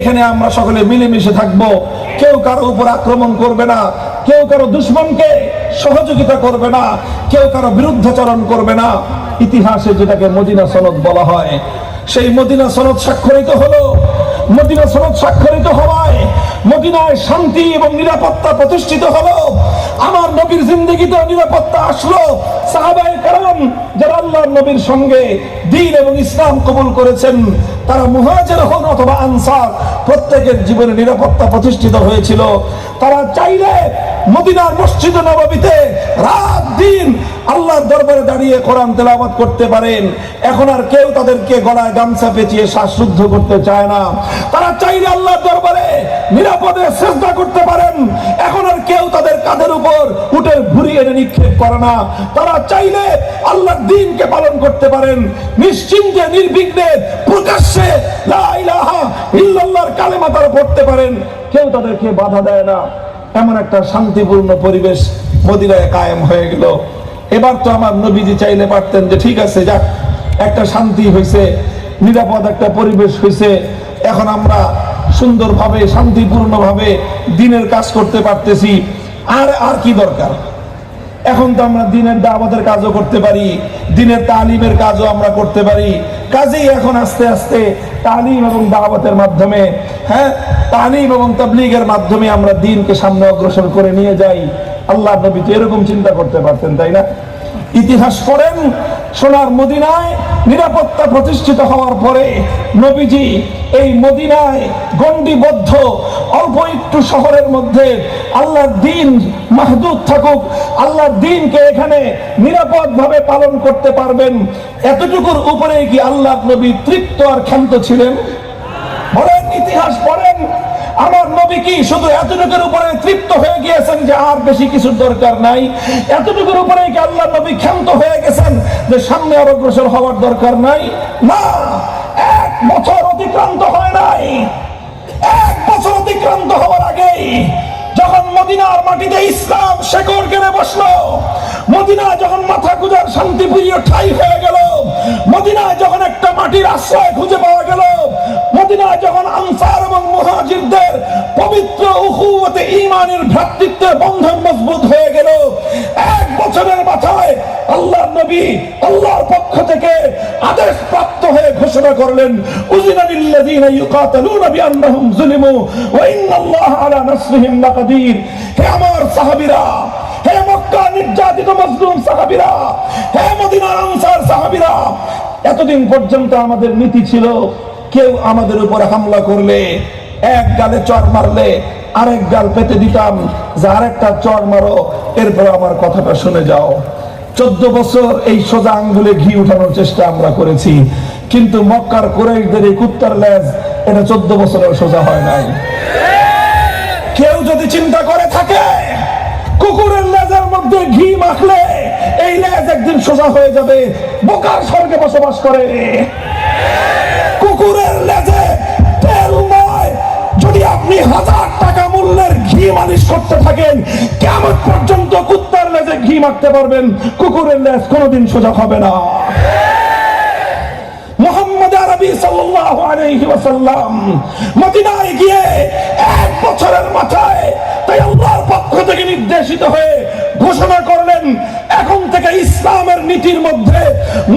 এখানে আমরা সকলে মিলেমিশে থাকব। কেউ কারও উপর আক্রমণ করবে না, কেউ কারও দুশ্মনকে সহযোগিতা করবে না, কেউ কারও বিরুদ্ধাচরণ করবে না। ইতিহাসে যেটাকে মদিনা সনদ বলা হয়, সেই মদিনা সনদ স্বাক্ষরিত হলো। মদিনা সনদ স্বাক্ষরিত হওয়ায় মদিনায় শান্তি এবং নিরাপত্তা প্রতিষ্ঠিত হলো। আমার নবীর জিন্দগিতে নিরাপত্তা আসলো। সাহাবায়ে কারাম যারা আল্লাহর নবীর সঙ্গে দিন এবং ইসলাম কবুল করেছেন তারা মুহাজের হন অথবা আনসার, প্রত্যেকের জীবনে নিরাপত্তা প্রতিষ্ঠিত হয়েছিল। তারা চাইলে মদিনার মসজিদ নবাবিতে রাত দিন আল্লাহর দরবারে দাঁড়িয়ে কোরআন তেলাবাদ করতে পারেন। এখন আর কেউ তাদেরকে গলায় গামছা পেঁচিয়ে শ্বাসরুদ্ধ করতে চায় না। তারা চাইলে আল্লাহর দরবারে নিরাপদে চেষ্টা করতে নিক্ষেপ করে না। তারা চাইলে আল্লাহর দিনকে পালন করতে পারেন। নিশ্চিন্তে, নির্বিঘ্নে, প্রকাশ্যে কালেমা তারা পড়তে পারেন। কেউ তাদেরকে বাধা দেয় না। এমন একটা শান্তিপূর্ণ পরিবেশ মদিনায় কায়েম হয়ে গেল। এবার তো আমার নবীজি চাইলে পারতেন যে, ঠিক আছে, যাক, একটা শান্তি হয়েছে নিরাপদ একটা পরিবেশ হয়েছে এখন আমরা সুন্দরভাবে, শান্তিপূর্ণভাবে দিনের কাজ করতে পারতেছি। আর আর কি দরকার? এখন তো আমরা দিনের দাওয়াতের কাজও করতে পারি, দিনের তালিমের কাজও আমরা করতে পারি। কাজেই এখন আস্তে আস্তে তালিম এবং দাওয়াতের মাধ্যমে হ্যাঁ তালিম এবং তাবলিগের মাধ্যমে আমরা দিনকে সামনে অগ্রসর করে নিয়ে যাই। আল্লাহ নবী তো এরকম চিন্তা করতে পারতেন, তাই না? ইতিহাস পড়েন সোনার মদিনায় নিরাপত্তা প্রতিষ্ঠিত হওয়ার পরে নবীজি এই মদিনায় গণ্ডিবদ্ধ, অল্প একটু শহরের মধ্যে আল্লাহর দিন মাহদুদ থাকুক, আল্লাহর দিনকে এখানে নিরাপদ ভাবে পালন করতে পারবেন। এতটুকুর উপরে কি আল্লাহ নবী তৃপ্ত আর ক্ষান্ত ছিলেন? বলেন, ইতিহাস পড়েন, আমার নবী কি শুধু এতটুকুর উপরে তৃপ্ত হয়ে গিয়েছেন যে আর বেশি কিছুর দরকার নাই? এতটুকুর উপরে কি আল্লাহ যে সামনে অগ্রসর হওয়ার দরকার নাই। না, এক বছর অতিক্রান্ত হয় নাই। এক বছর অতিক্রান্ত হওয়ার আগেই যখন মদিনার মাটিতে ইসলাম শেকড় কেড়ে বসল মদিনা যখন মাথা গুজার শান্তিপ্রিয় ঠাই হয়ে গেল, মদিনায় যখন একটা মাটির আশ্রয় খুঁজে পাওয়া গেল মদিনায় যখন আনসার এবং পবিত্র ভ্রাতৃত্বের বন্ধন মজবুত হয়ে গেল, এক বছরের মাথায় আল্লাহ নবী আল্লাহর পক্ষ থেকে আদেশ প্রাপ্ত হয়ে ঘোষণা করলেন লিল্লাযীনা ইউকাতালুনা বিআন্নাহুম যুলিমু ওয়া আলা নাসরিহিম লাকাদির। হে আমার সাহাবীরা, হে মক্কা নির্যাতিত মজলুম সাহাবীরা, হে মদিনার আনসার সাহাবীরা, এতদিন পর্যন্ত আমাদের নীতি ছিল কেউ আমাদের উপরে হামলা করলে, এক গালে চর মারলে, আরেক গাল পেতে দিতাম, যে আরেকটা চর মারো, এরপর আমার কথাটা শুনে যাও। চোদ্দ বছর এই সোজা আঙ্গুলে ঘি উঠানোর চেষ্টা আমরা করেছি, কিন্তু মক্কার কোরাইশদের এই কুত্তার লেজ, এটা চোদ্দ বছরের সোজা হয় নাই। কেউ যদি চিন্তা করে থাকে, কুকুরের লেজের মধ্যে ঘি মাখলে, এই লেজ একদিন সোজা হয়ে যাবে, বোকার স্বর্গে বসবাস করে। করতে থাকেন, কেমন পর্যন্ত কুত্তার লেজে ঘি মাখতে পারবেন, কুকুরের লেজ কোনোদিন সোজা হবে না। মোহাম্মদ আরবি আলাইহি ওয়াসাল্লাম মদিনায় গিয়ে এক বছরের মাথায় তাই আল্লাহর পক্ষ থেকে নির্দেশিত হয়ে ঘোষণা করলেন, এখন থেকে ইসলামের নীতির মধ্যে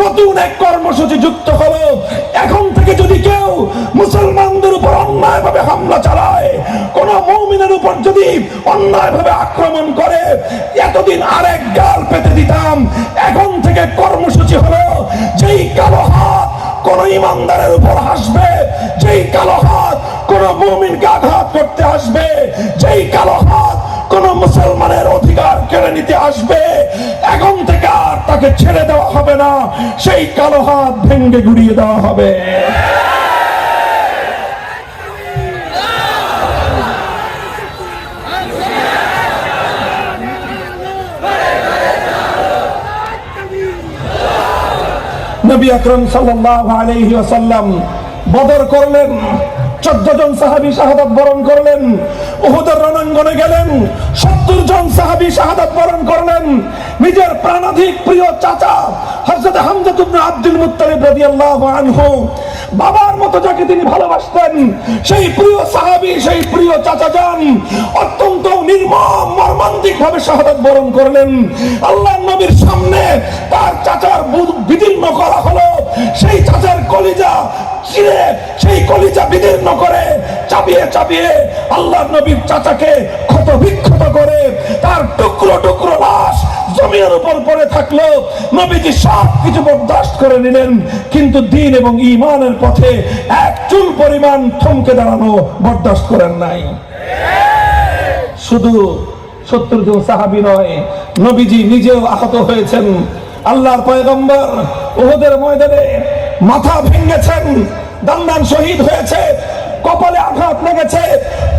নতুন এক কর্মসূচি যুক্ত হলো। এখন থেকে যদি কেউ কোন মুমিনকে আঘাত করতে আসবে, যেই কালো হাত কোন মুসলমানের অধিকার কেড়ে নিতে আসবে, এখন থেকে আর তাকে ছেড়ে দেওয়া হবে না, সেই কালো হাত ভেঙ্গে গুড়িয়ে দেওয়া হবে। নবী আকরম সাল্লাল্লাহু আলাইহি ওয়াসাল্লাম বদর করলেন। চোদ্দ জন সাহাবী শাহাদাত বরণ করলেন, উহুদের রণাঙ্গনে গেলেন, সত্তর জন সাহাবী শাহাদাত বরণ করলেন। নিজের প্রাণাধিক প্রিয় চাচা আব্দুল আনহু, বাবার মতো যাকে তিনি ভালোবাসতেন, সেই প্রিয় সাহাবি, সেই প্রিয় চাচা যান অত্যন্ত নির্মম মর্মান্তিক ভাবে শাহাদাত বরণ করলেন। আল্লাহ নবীর সামনে তার চাচার বিদীর্ণ করা হলো। সেই চাচার কলিজা ছিঁড়ে সেই কলিজা বিদীর্ণ করে চাপিয়ে চাপিয়ে আল্লাহ নবীর চাচাকে ক্ষত বিক্ষত করে তার টুকরো টুকরো লাশ জমির উপর পড়ে থাকল। নবীজি সব কিছু বরদাস্ত করে নিলেন, কিন্তু দিন এবং ইমানের পথে এক চুল পরিমাণ থমকে দাঁড়ানো বরদাস্ত করেন নাই। শুধু সত্তর জন সাহাবি নয়, নবীজি নিজেও আহত হয়েছেন। আল্লাহর পয়গম্বর ওহদের ময়দানে মাথা ভেঙেছেন, দান্দান শহীদ হয়েছে, কপালে আঘাত লেগেছে,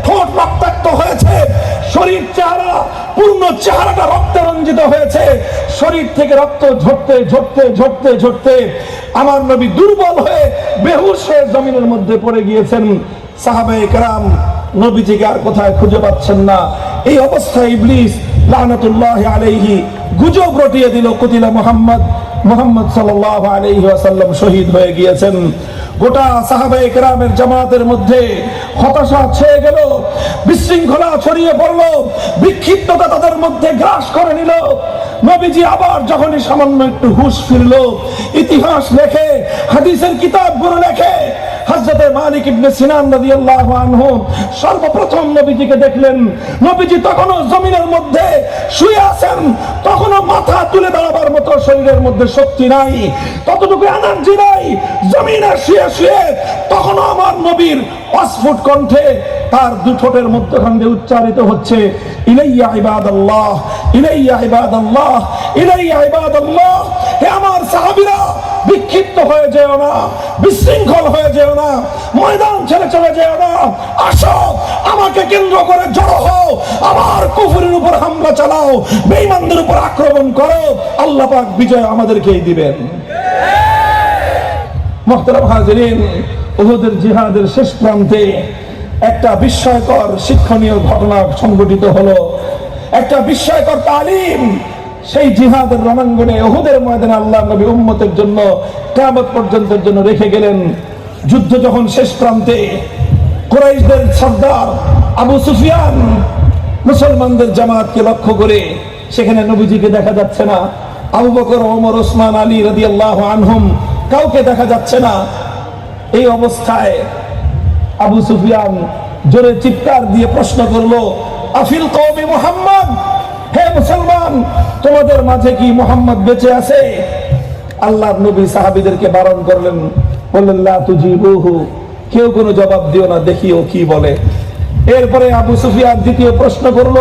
ঠোঁট রক্তাক্ত হয়েছে, শরীর চেহারা, পূর্ণ চেহারাটা রক্তে রঞ্জিত হয়েছে, শরীর থেকে রক্ত ঝরতে ঝরতে ঝরতে ঝরতে আমার নবী দুর্বল হয়ে বেহুশ হয়ে জমিনের মধ্যে পড়ে গিয়েছেন। সাহাবায়ে কেরাম নবীজিকে আর কোথায় খুঁজে পাচ্ছেন না। এই অবস্থায় ইবলিস গুজব রটিয়ে দিল কুতিলা মোহাম্মদ। মোহাম্মদ শহীদ হয়ে গিয়েছেন। গোটা জামাতের মধ্যে হতাশা ছেয়ে গেল, বিশৃঙ্খলা ছড়িয়ে পড়ল, বিক্ষিপ্ততা তাদের মধ্যে গ্রাস করে নিল। নবীজি আবার যখনই সামান্য একটু হুশ ফিরল, ইতিহাস লেখে, হাদিসের কিতাবগুলো লেখে হযরতে মালিক ইবনে সিনান রাদিয়াল্লাহু আনহু সর্বপ্রথম নবীজিকে দেখলেন। নবীজি তখনও জমিনের মধ্যে শুয়ে আছেন। তখনও মাথা তুলে দাঁড়াবার মতো শরীরের মধ্যে শক্তি নাই। ততটুকু এনার্জি নাই। জমিনে শুয়ে শুয়ে তখনও আমার নবীর অস্ফুট কণ্ঠে তার দু ঠোঁটের মধ্যখান উচ্চারিত হচ্ছে, ইলাইয়া ইবাদাল্লাহ ইলাইয়া ইবাদাল্লাহ ইলাইয়া ইবাদাল্লাহ, হে আমার সাহাবীরা বিক্ষিপ্ত হয়ে যেও না, বিশৃঙ্খল হয়ে যেও না, ময়দান ছেড়ে চলে যেও না। আসো আমাকে কেন্দ্র করে জড়ো হও, আমার কুফুরের উপর হামলা চালাও, বেঈমানদের উপর আক্রমণ করো। আল্লাহ পাক বিজয় আমাদেরকেই দিবেন। মোহতারাম হাজরিন, উহুদের জিহাদের শেষ প্রান্তে একটা বিস্ময়কর শিক্ষণীয় ঘটনা সংঘটিত হলো। একটা বিস্ময়কর তালিম সেই জিহাদের রণাঙ্গনে উহুদের ময়দানে আল্লাহ নবী উম্মতের জন্য কিয়ামত পর্যন্তের জন্য রেখে গেলেন। যুদ্ধ যখন শেষ প্রান্তে কুরাইশদের সর্দার আবু সুফিয়ান মুসলমানদের জামাতকে লক্ষ্য করে, সেখানে নবীজিকে দেখা যাচ্ছে না। আবু বকর, ওমর, ওসমান, আলী রাদিয়াল্লাহু আনহুম কাউকে দেখা যাচ্ছে না। এই অবস্থায় আবু সুফিয়ান জোরে চিৎকার দিয়ে প্রশ্ন করল, আফিল কওমি মুহাম্মদ? মুসলমান, তোমাদের মাঝে কি মোহাম্মদ বেঁচে আছে? আল্লাহ নবী সাহাবীদেরকে বারণ করলেন কেউ কোনো জবাব দিও না, দেখিও কি বলে। এরপরে আবু সুফিয়ান দ্বিতীয় প্রশ্ন করল,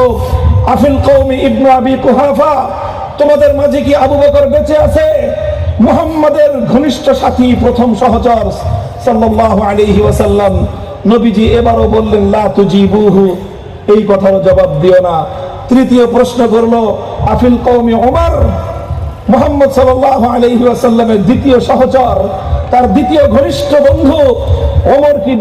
আফিল কওমি ইবনু আবি কুহাফা, তোমাদের মাঝে কি আবু বকর বেঁচে আছে? মুহাম্মাদের ঘনিষ্ঠ সাথী, প্রথম সহচর সাল্লাল্লাহু আলাইহি ওয়াসাল্লাম, নবীজি এবারও বললেন, লা তুজিবুহু। এই কথারও জবাব দিও না। তৃতীয় প্রশ্ন করল, আফিল কৌমি ওমর মোহাম্মদ সাল্লাহ আসাল্লামের দ্বিতীয় সহচর, তার দ্বিতীয় ঘনিষ্ঠ বন্ধু ওমর কি